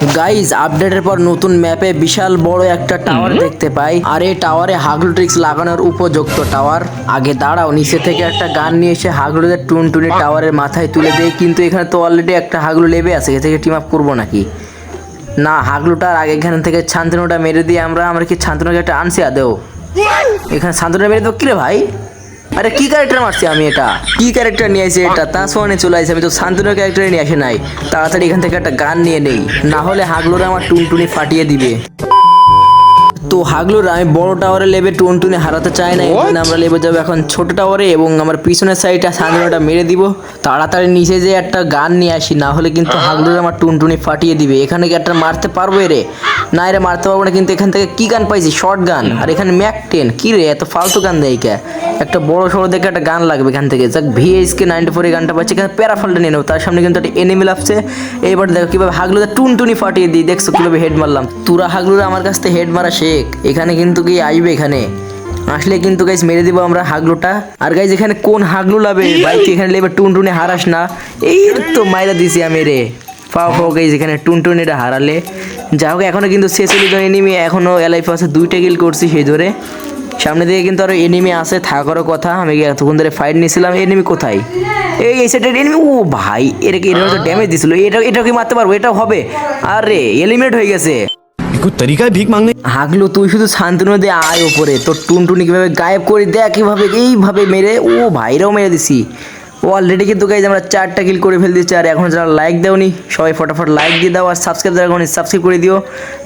Guys আপডেটের পর নতুন ম্যাপে বিশাল বড় একটা টাওয়ার দেখতে পাই। আর এই টাওয়ারে হাগলু ট্রিক্স লাগানোর উপযুক্ত টাওয়ার আগে দাঁড়াও নিচে থেকে একটা গান নিয়ে এসে হাগলুদের টুন টুনি টাওয়ারের মাথায় তুলে দেয় কিন্তু এখানে তো অলরেডি একটা হাগলু লেবে আছে এ থেকে টিম আপ করব নাকি? না হাগলুটার আগে এখান থেকে শান্তনুটা মেরে দিয়ে আমরা আমরা কি শান্তনুকে একটা আনছি আদেও এখানে শান্তনুটা মেরে দেবো কিরে ভাই? আরে কি ক্যারেক্টার মারছি আমি এটা? কি ক্যারেক্টার নিয়ে আসি এটা? তা সোয়ানে চলে আসি আমি তো শান্তনুর ক্যারেক্টার নিয়ে আসে নাই। তাড়াতাড়ি এখান থেকে একটা গান নিয়ে নেই। না হলে হাগলোরা আমার টুনটুনি ফাটিয়ে দিবে। তো হাগলুর আমি বড় টাওয়ারে লেবে টুনটুনি হারাতে চাই না এখানে আমরা লেবে যাব এখন ছোট টাওয়ারে এবং আমার পিছনের সাইডটা শান্তনুটা মেরে দিব। তাড়াতাড়ি নিচে যে একটা গান নিয়ে আসি না হলে কিন্তু হাগলুর আমার টুনটুনি ফাটিয়ে দিবে। এখানে কি একটা মারতে পারব রে? না এরে মারতে পারব না কিন্তু এখান থেকে কি গান পাইছি? Short gun. আর এখানে ম্যাক টেন কি রে এত ফালতু গান দেয় কে একটা বড় সড়ো দেখে একটা গান লাগবে এখান থেকে। যাক ভিএইচ কে নাইনটি ফোর এই গানটা পাচ্ছি এখানে প্যারাফলটা নিয়ে নেব। তার সামনে কিন্তু একটা এনিমি লাগছে এইবার দেখো কীভাবে হাগলুদা টুনটুনি ফাটিয়ে দিই। দেখছ কীভাবে হেড মারলাম। তুরা হাগলুরা আমার কাছ থেকে হেড মারা শেখ এখানে কিন্তু কি আসবে এখানে? আসলে কিন্তু গাইজ মেরে দিব আমরা হাগলুটা। আর গাইজ এখানে কোন হাগলু লাবে ভাই তুই এখানে লেবে টুনটুনি হারাস না। এই তো মাইরা দিছি আমি রে। পাও পাও গাইজ এখানে টুনটুনিটা হারালে। যা হোক এখনও কিন্তু ছেচল্লিশ জন এনিমি এখনও এলাইফ আছে দুইটা কিল করছি সেই ধরে সামনে দিকে কিন্তু আরও এনিমি আছে থাকারও কথা। আমি এতক্ষণ ধরে ফাইট নিয়েছিলাম এনিমি কোথায়? এই এই সেটের এনিমি ও ভাই এর কি এটা তো ড্যামেজ দিছিল। এটা এটা কি মারতে পারব? এটা হবে? আরে এলিমিনেট হয়ে গেছে। ये कोई तरीका है भीख मांगने হাগলো তুই শুধু শান্তনু দিয়ে আয় ওপরে তোর টুনটুনি কিভাবে গায়েব করে দেখ কিভাবে এইভাবে মেরে ও ভাইরাও মেরে দিছি ও অলরেডি কিন্তু গাইজ আমরা চারটা কিল করে ফেল দিচ্ছি আর এখন যারা লাইক দেওনি, সবাই ফটাফট লাইক দিয়ে দাও, আর সাবস্ক্রাইব যারা করেনি সাবস্ক্রাইব করে দিও।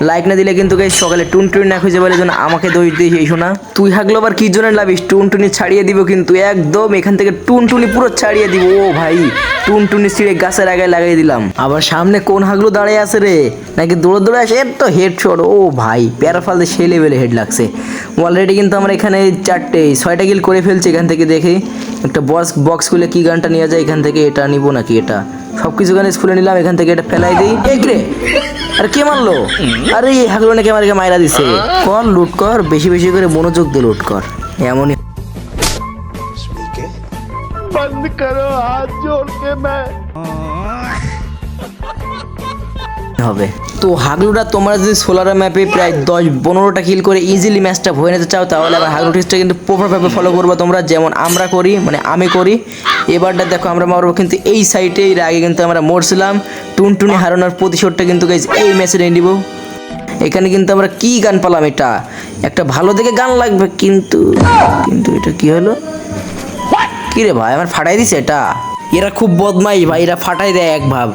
লাইক না দিলে কিন্তু গাইজ সকালে টুন টুনটুনি না খুঁজে বলে যেন আমাকে দোষ দিয়ে এই শোনা। তুই হাগলো আবার কি জন্য লাভিস? টুনটুনি ছাড়িয়ে দিব কিন্তু একদম এখান থেকে টুনটুনি পুরো ছাড়িয়ে দিব। ও ভাই, টুনটুনি ছিঁড়ে গাছের আগায় লাগিয়ে দিলাম। আবার সামনে কোন হাগলো দাঁড়িয়ে আছে রে? নাকি দৌড়ে দৌড়ে আসে এর তো হেড শট ও ভাই প্যারাফালতে সে লেভেলে হেড লাগছে। অলরেডি কিন্তু আমরা এখানে চারটে, ছয়টা কিল করে ফেলছি এখান থেকে দেখে। একটা বক্স বক্স খুলে কি গানটা নিয়ে যায় এখান থেকে এটা নিবো নাকি এটা? সব কিছু গানে খুলে নিলাম এখান থেকে এটা ফেলাই দিই। রে আরে কে মারলো? আরে এই হাগলো নাকি আমাকে মাইরা দিছে? কর লুট কর বেশি বেশি করে মনোযোগ দিয়ে লুট কর। এমনই হবে। তো হাগলুটা তোমরা যদি সোলার ম্যাপে প্রায় দশ পনেরোটা কিল করে ইজিলি ম্যাচটা হয়ে নিতে চাও তাহলে আবার হাগলু টিক্সটা কিন্তু প্রপারভাবে ফলো করব তোমরা। যেমন আমরা করি মানে আমি করি। এবারটা দেখো আমরা মারবো কিন্তু এই সাইটে এর আগে কিন্তু আমরা মরছিলাম। টুনটুনি হারানোর প্রতিশোধটা কিন্তু এই ম্যাচে নিয়ে নিব। এখানে কিন্তু আমরা কি গান পালাম এটা? একটা ভালো দেখে গান লাগবে কিন্তু কিন্তু এটা কি হলো? কিরে ভাই আমার ফাটাই দিছে এটা। এরা খুব বদমাই ভাই এরা ফাটাই দেয় এক ভাব।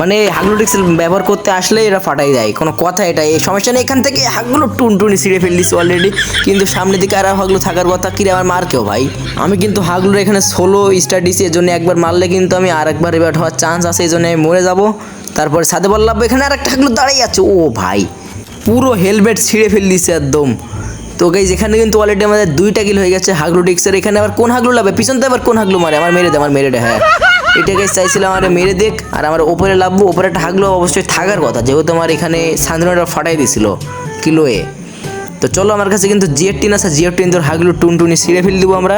মানে হাগলুটিক্স ব্যবহার করতে আসলে এরা ফাটাই দেয়, কোনো কথা এটা। এই সমস্যা নেই, এখান থেকে হাগলু টুনটুনি ছিঁড়ে ফেললিস অলরেডি কিন্তু সামনের দিকে আর হাগলু থাকার কথা, কিরে আমার মার কেউ ভাই? আমি কিন্তু হাগলুর এখানে ষোলো স্টার দিছি এর জন্য একবার মারলে কিন্তু আমি আর একবার এবার হওয়ার চান্স আছে, এই জন্য আমি মরে যাব। তারপরে সাদে বললাম, এখানে আর একটা হাগলু দাঁড়িয়ে আছে। ও ভাই, পুরো হেলমেট ছিঁড়ে ফেল দিছে একদম। তো গাইজ এখানে কিন্তু অলরেডি আমাদের দুইটা কিল হয়ে গেছে হাগলু ডিক্সের এখানে আবার কোন হাগলু লাগবে পিছন তো আবার কোন হাগলু মারে? আমার মেরে দে, আমার মেরে দে হ্যাঁ। এটা গাইজ চাইছিলাম আমার মেরে দেখ, আর আমার ওপরে লাভবো ওপরে হাগলু অবশ্যই থাকার কথা, যেহেতু আমার এখানে সান্দ্রটা ফাটাই দিছিল কিলোয়ে। তো চলো আমার কাছে কিন্তু জিএর টিন আছে জিএর টিন তোর হাগলু টুনটুনি ছিঁড়ে ফেল দেবো আমরা।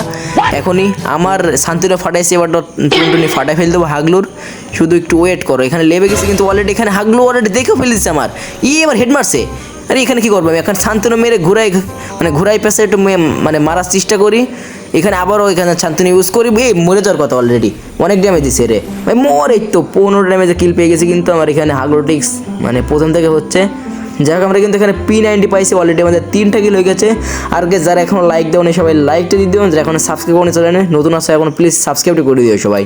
এখনই আমার শান্তিটা ফাটাইছে, এবার টুনটুনি ফাটাই ফেল দেবো হাগলুর। শুধু একটু ওয়েট করো, এখানে লেবে গেছে কিন্তু অলরেডি এখানে হাগলু অলরেডি দেখেও ফেলে দিচ্ছে আমার। ই, এবার হেড মারছে। আরে এখানে কি করব আমি? এখন শান্তনু মেরে ঘুরাই মানে ঘুরাই পেছে একটু মানে মারার চেষ্টা করি। এখানে আবারও এখানে শান্তনু ইউজ করি। এই মরে যাওয়ার কথা অলরেডি অনেক ড্যামেজ দিছে রে। ভাই মর এই তো, পনেরো ড্যামেজে কিল পেয়ে গেছি কিন্তু আমার এখানে হাগলোটিক্স মানে প্রথম থেকে হচ্ছে। যাই হোক, আমরা কিন্তু এখানে পি নাইনটি পাইছি অলরেডি আমাদের তিনটা কিল হয়ে গেছে। আর যারা এখনও লাইক দেওনি সবাই লাইকটা দিয়ে দিও। যারা এখন সাবস্ক্রাইব করে চলে নতুন আসে এখন প্লিজ সাবস্ক্রাইবটা করে দিও সবাই।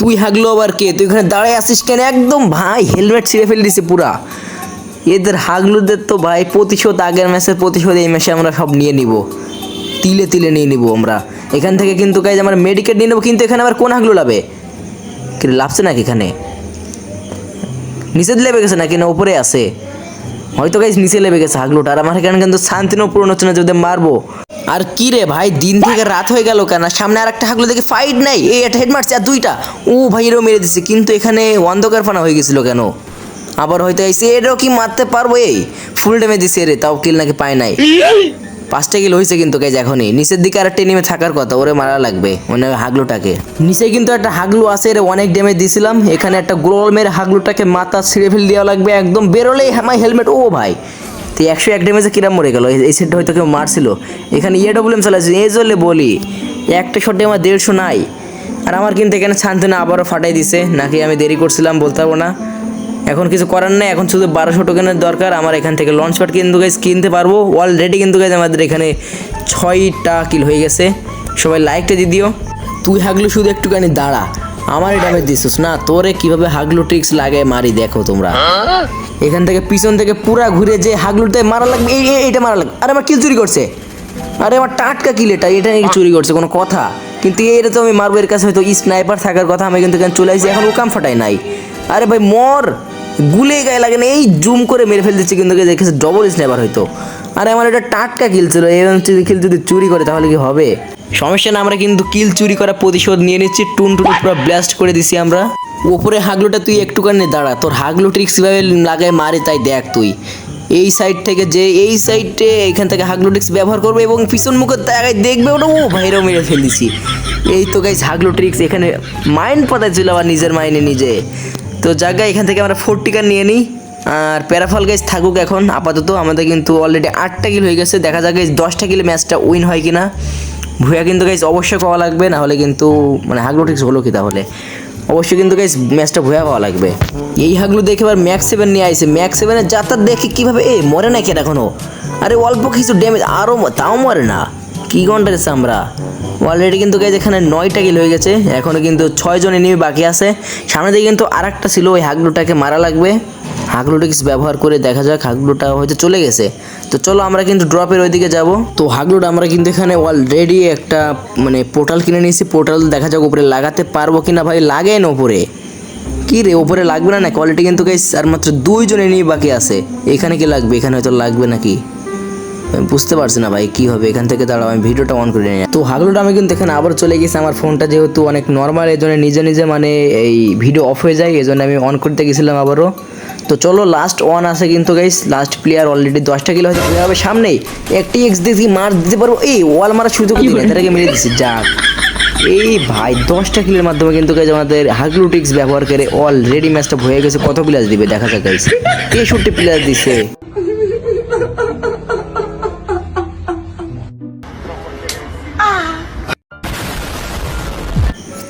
তুই হাগলো আবার কে? তুই এখানে দাঁড়ায় আসিস কেন? একদম ভাই হেলমেট ছিঁড়ে ফেলে দিছে পুরা। এদের হাগলুদের তো ভাই প্রতিশোধ, আগের ম্যাচের প্রতিশোধ এই ম্যাচে আমরা সব নিয়ে নিব। তিলে তিলে নিয়ে নিব আমরা। এখান থেকে কিন্তু গাইজ আমরা মেডিকেট নিয়ে নেব, কিন্তু এখানে আবার কোন হাগলু লাভে? কি লাভছে নাকি এখানে? নিচে লেবে গেছে নাকি না উপরে আছে? হয়তো গাইজ নিচে লেবে গেছে হাগলুটা। আর আমার এখানে কিন্তু শান্তিনও পূরণ হচ্ছে না যদি মারবো। আর কি রে ভাই, দিন থেকে রাত হয়ে গেল কেন? সামনে আর একটা হাগলু দেখে ফাইট নাই। এই একটা হেড মারছে আর দুইটা। ও ভাই, এরও মেরে দিচ্ছে কিন্তু এখানে অন্ধকার ফানা হয়ে গেছিল কেন? আবার হয়তো এসে এটাও কি মারতে পারব এই? ফুল ড্যামেজ দিছে রে, তাও কিল নাকি পায় নাই। পাঁচটা কিল হয়েছে কিন্তু গাইজ এখনই। নিচের দিকে আর একটা নেমে থাকার কথা, ওরে মারা লাগবে মানে হাগলুটাকে। নিচে কিন্তু একটা হাগলু আছে এর অনেক ড্যামেজ দিছিলাম। এখানে একটা গ্লোল মেরে হাগলুটাকে মাথা ছিঁড়ে ফেলে দেওয়া লাগবে, একদম বেরোলেই আমার হেলমেট ও ভাই। তো একশো এক ড্যামেজে কিরাম মরে গেল? এই সেটটা হয়তো কেউ মারছিল। এখানে ইয়ে ডব্লিউএম চালাচ্ছে এই জলে বলি, একটা শটে আমার দেড়শো নাই। আর আমার কিন্তু এখানে শান্তি না আবারও ফাটাই দিছে, নাকি আমি দেরি করছিলাম বলতে পারব না। এখন কিছু করার নেই, এখন শুধু বারোশো টোকেনের দরকার। আমার এখান থেকে লঞ্চ প্যাড কিন্তু গাইজ কিনতে পারব। অলরেডি কিন্তু গাইজ আমাদের এখানে ছয়টা কিল হয়ে গেছে। সবাই লাইকটা দিয়ে দিও। তুই হাগলু শুধু একটুখানি দাঁড়া। আমার ড্যামেজ দিছিস না, তোরে কীভাবে হাগলু ট্রিক্স লাগে মারি দেখো তোমরা। এখান থেকে পিছন থেকে পুরা ঘুরে যে হাগলুতে মারা লাগবে, এই, এই- এইটা মারা লাগবে। আরে আমার কিল চুরি করছে। আরে আমার টাটকা কিল এটা এটা নাকি চুরি করছে, কোনো কথা। কিন্তু এটা তো আমি মারবো, এর কাছে হয়তো স্নাইপার থাকার কথা, আমি কিন্তু চলে আসছি, এখন ওকাম ফাটাই নাই। আরে ভাই, মর! গুলে গায়ে লাগে না, এই জুম করে মেরে ফেল দিচ্ছে কিন্তু দেখেছে ডবল স্নাইপার হয়তো। আরে আমার এটা টাটকা কিল ছিল এরকম কিল যদি চুরি করে তাহলে কি হবে? সমস্যা না, আমরা কিন্তু কিল চুরি করা প্রতিশোধ নিয়ে নিচ্ছি টুন টুন পুরো ব্লাস্ট করে দিছি আমরা। ওপরে হাগলুটা তুই একটুখানি দাঁড়া, তোর হাগলু ট্রিক্স ভাবে লাগায় মারে তাই দেখ তুই। এই সাইড থেকে যে, এই সাইডে এখান থেকে হাগলুটিক্স ব্যবহার করবে এবং পিছন মুখের তাকায় দেখবে, ওটা, ও ভাইরাও মেরে ফেলেছি। এই তো গাইজ হাগলুট্রিক্স এখানে মাইন্ড পাতা ছিল আবার নিজের মাইনে নিজে। তো জায়গা এখান থেকে আমরা ফোর টিকার নিয়ে নিই। আর প্যারাফল গাইজ থাকুক এখন, আপাতত আমাদের কিন্তু অলরেডি আটটা কিল হয়ে গেছে। দেখা যাক গাইজ দশটা কিলে ম্যাচটা উইন হয় কিনা। ভুয়া কিন্তু গাইজ অবশ্যই পাওয়া লাগবে, না হলে কিন্তু মানে হাগলুটিক্স হলো কি তাহলে? অবশ্যই কিন্তু গাইজ ম্যাচটা ভুয়া পাওয়া লাগবে। এই হাগলু দেখে এবার ম্যাক্স সেভেন নিয়ে আইছে। ম্যাক্স সেভেনের যাতার দেখে কীভাবে, এ মরে না কেন এখনও? আরে অল্প কিছু ড্যামেজ আরও তাও মরে না। কি ঘণ্টা গেছে আমরা? অলরেডি কিন্তু গাইজ এখানে নয়টা কিল হয়ে গেছে। এখনও কিন্তু ছয় জন এনিমি বাকি আছে। সামনে দিকে কিন্তু আর একটা ছিল, ওই হাগলুটাকে মারা লাগবে। হাগলুটা কিছু ব্যবহার করে দেখা যাক, হাগলুটা হয়তো চলে গেছে। তো চলো আমরা কিন্তু ড্রপের ওইদিকে যাব। তো হাগলুটা আমরা কিন্তু এখানে অলরেডি একটা মানে পোর্টাল কিনে নিয়েছি। পোর্টাল দেখা যাক উপরে লাগাতে পারব কিনা ভাই। লাগেন ওপরে কি রে ওপরে লাগবে না না? কোয়ালিটি কিন্তু গাইস আর মাত্র দুইজন এনিমি বাকি আছে। এখানে কি লাগবে? এখানে হয়তো লাগবে নাকি? আমি বুঝতে পারছি না ভাই কি হবে? এখান থেকে দাঁড়াও আমি ভিডিওটা অন করে নিই তো হাগলুটা আমি কিন্তু এখানে আবার চলে গেছি আমার ফোনটা যেহেতু অনেক নর্মাল এই জন্য নিজে নিজে মানে এই ভিডিও অফ হয়ে যায় এই জন্য আমি অন করতে গেছিলাম আবারও। তো চলো লাস্ট ওয়ান আছে কিন্তু গাইস লাস্ট প্লেয়ার অলরেডি দশটা কিলো হয়তো হয়ে যাবে সামনেই। একটি এক্স দিয়ে মার দিতে পারব? এই ওয়াল মারা সুযোগ দিই এটাকে মেরে দিচ্ছি যাক। এই ভাই দশটা কিলের মাধ্যমে কিন্তু গাইজ আমাদের হাগলুটিক্স ব্যবহার করে অলরেডি ম্যাচটা হয়ে গেছে। কত প্লেয়ার দিবে? দেখা যাক গাইজ তেষট্টি প্লেয়ার দিছে।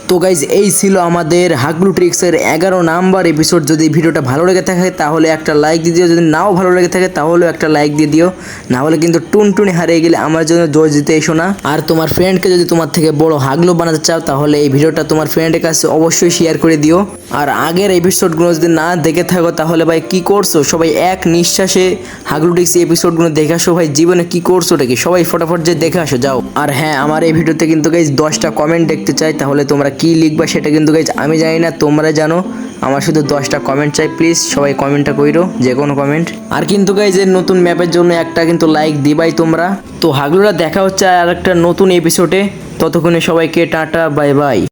তো গাইজ এই ছিল আমাদের হাগলু ট্রিক্সের এগারো নাম্বার এপিসোড যদি ভিডিওটা ভালো লেগে থাকে, তাহলে একটা লাইক দিয়ে দিও। যদি নাও ভালো লেগে থাকে, তাহলেও একটা লাইক দিয়ে দিও। না হলে কিন্তু টুনটুনি হারিয়ে গেলে আমার জন্য জোর দিতে এসো না। আর তোমার ফ্রেন্ডকে যদি তোমার থেকে বড় হাগলু বানাতে চাও, তাহলে এই ভিডিওটা তোমার ফ্রেন্ডের কাছে অবশ্যই শেয়ার করে দিও। আর আগের এপিসোডগুলো যদি না দেখে থাকো, তাহলে ভাই কি করছ? সবাই এক নিঃশ্বাসে হাগলু ট্রিক্স এপিসোডগুলো দেখে আসো ভাই। জীবনে কি করছ ওটা কি সবাই ফটাফট যে দেখে আসো, যাও। আর হ্যাঁ আমার এই ভিডিওতে কিন্তু গাইজ দশটা কমেন্ট দেখতে চাই, তাহলে তোমরা কি লিখবা সেটা কিন্তু গাইজ আমি জানি না, তোমরা জানো। আমার শুধু দশটা কমেন্ট চাই প্লিজ সবাই কমেন্টটা কইরো, যে কোনো কমেন্ট আর কিন্তু গাইজ এর নতুন ম্যাপের জন্য একটা কিন্তু লাইক দিবাই তোমরা। তো হাগলুরা দেখা হচ্ছে আর একটা নতুন এপিসোডে ততক্ষণে সবাইকে টাটা বাই বাই